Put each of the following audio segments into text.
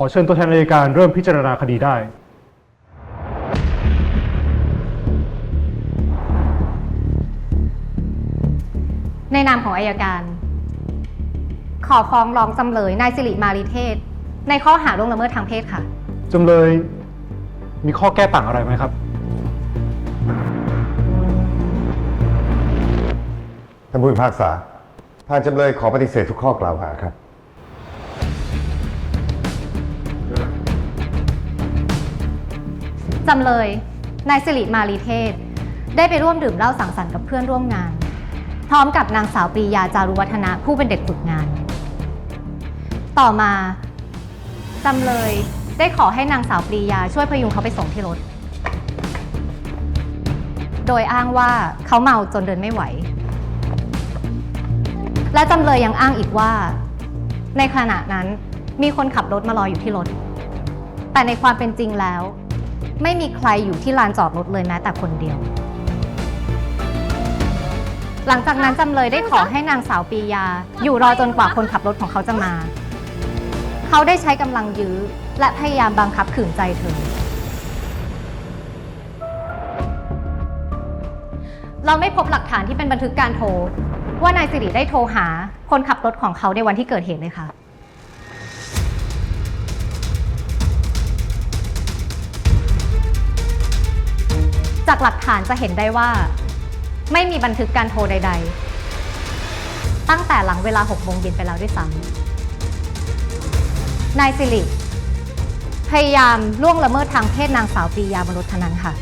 ขอเชิญตัวแทนอัยการเริ่มพิจารณาคดีได้ ในนามของอายการ ขอฟ้องร้องจำเลยนายสิริมาริเทศ ในข้อหาร่วงละเมิดทางเพศค่ะ จำเลยมีข้อแก้ต่างอะไรไหมครับ ท่านผู้พิพากษาทางจำเลยขอปฏิเสธทุกข้อกล่าวหาครับ จำเลยนายสิริมารีเทศ ได้ไปร่วมดื่มเหล้าสังสรรค์กับเพื่อนร่วมงาน พร้อมกับนางสาวปรียาจารุวัฒนะผู้เป็นเด็กฝึกงาน ต่อมาจำเลยได้ขอให้นางสาวปรียาช่วยพยุงเขาไปส่งที่รถ โดยอ้างว่าเขาเมาจนเดินไม่ไหว และจำเลยยังอ้างอีกว่า ในขณะนั้นมีคนขับรถมารออยู่ที่รถ แต่ในความเป็นจริงแล้ว ไม่มีใครอยู่ที่ลานจอดรถเลยแม้แต่คนเดียว หลังจากนั้นจำเลยได้ขอให้นางสาวปียา อยู่รอจนกว่าคนขับรถของเขาจะมา เขาได้ใช้กำลังยื้อ และพยายามบังคับขืนใจเธอ เราไม่พบหลักฐานที่เป็นบันทึกการโทร ว่านายสิริได้โทรหา คนขับรถของเขาในวันที่เกิดเหตุเลยค่ะ จากหลักฐานจะเห็นได้ว่า ไม่มีบันทึกการโทรใด ๆ ตั้งแต่หลังเวลา6โมงเย็นไปแล้วด้วยซ้ำนายสิริพยายามล่วงละเมิดทางเพศนางสาวปียาบนรถคันนั้นค่ะ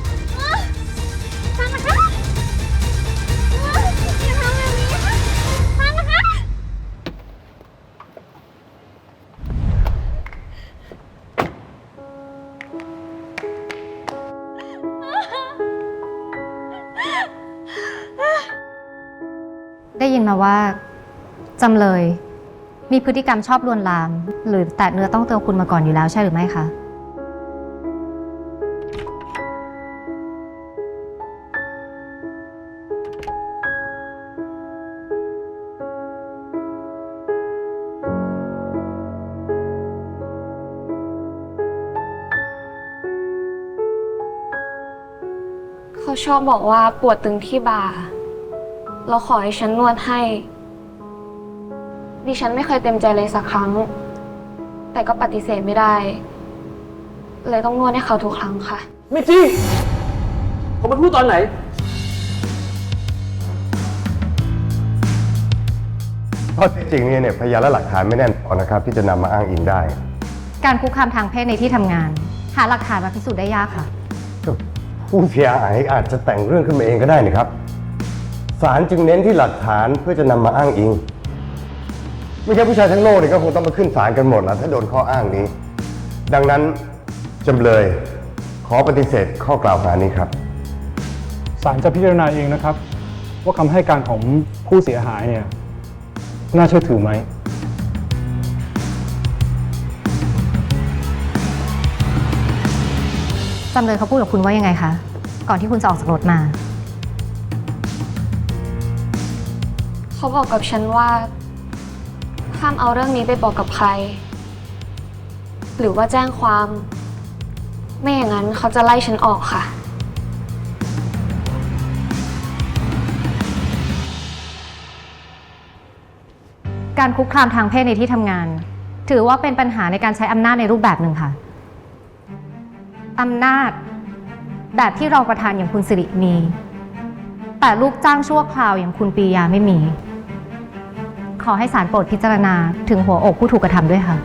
ได้ยินมาว่าจำเลย มีพฤติกรรมชอบลวนลาม หรือแตะเนื้อต้องตัวคุณมาก่อนอยู่แล้วใช่หรือไม่คะ เขาชอบบอกว่าปวดตึงที่บ่า เราขอให้ฉันนวดให้ ดิฉันไม่เคยเต็มใจเลยสักครั้ง แต่ก็ปฏิเสธไม่ได้ เลยต้องนวดให้เขาทุกครั้งค่ะ ไม่จริงผมมาพูดตอนไหนเพราะจริงเนี่ยเนี่ยพยานและหลักฐานไม่แน่นพอนะครับ ที่จะนำมาอ้างอิงได้ การคุกคามทางเพศในที่ทำงาน หาหลักฐานมาพิสูจน์ได้ยากค่ะ ผู้เสียหายอาจจะแต่งเรื่องขึ้นมาเองก็ได้นะครับ ศาลจึงเน้นที่หลักฐานเพื่อจะนำมาอ้างอิง ไม่ใช่ผู้ชายทั้งโลกเนี่ยก็คงต้องมาขึ้นศาลกันหมดแล้วถ้าโดนข้ออ้างนี้ ดังนั้นจำเลยขอปฏิเสธข้อกล่าวหานี้ครับ ศาลจะพิจารณาเองนะครับ ว่าคำให้การของผู้เสียหายเนี่ยน่าเชื่อถือไหม จำเลยเขาพูดกับคุณว่ายังไงคะ ก่อนที่คุณจะออกจากรถมา เขาบอกกับฉันว่า ห้ามเอาเรื่องนี้ไปบอกกับใคร หรือว่าแจ้งความ ไม่อย่างนั้นเขาจะไล่ฉันออกค่ะ การคุกคามทางเพศในที่ทำงาน ถือว่าเป็นปัญหาในการใช้อำนาจในรูปแบบหนึ่งค่ะอำนาจแบบที่รองประธานอย่างคุณสิริมี แต่ลูกจ้างชั่วคราวอย่างคุณปียาไม่มี ขอให้ศาลโปรดพิจารณาถึงหัวอกผู้ถูกกระทำด้วยค่ะ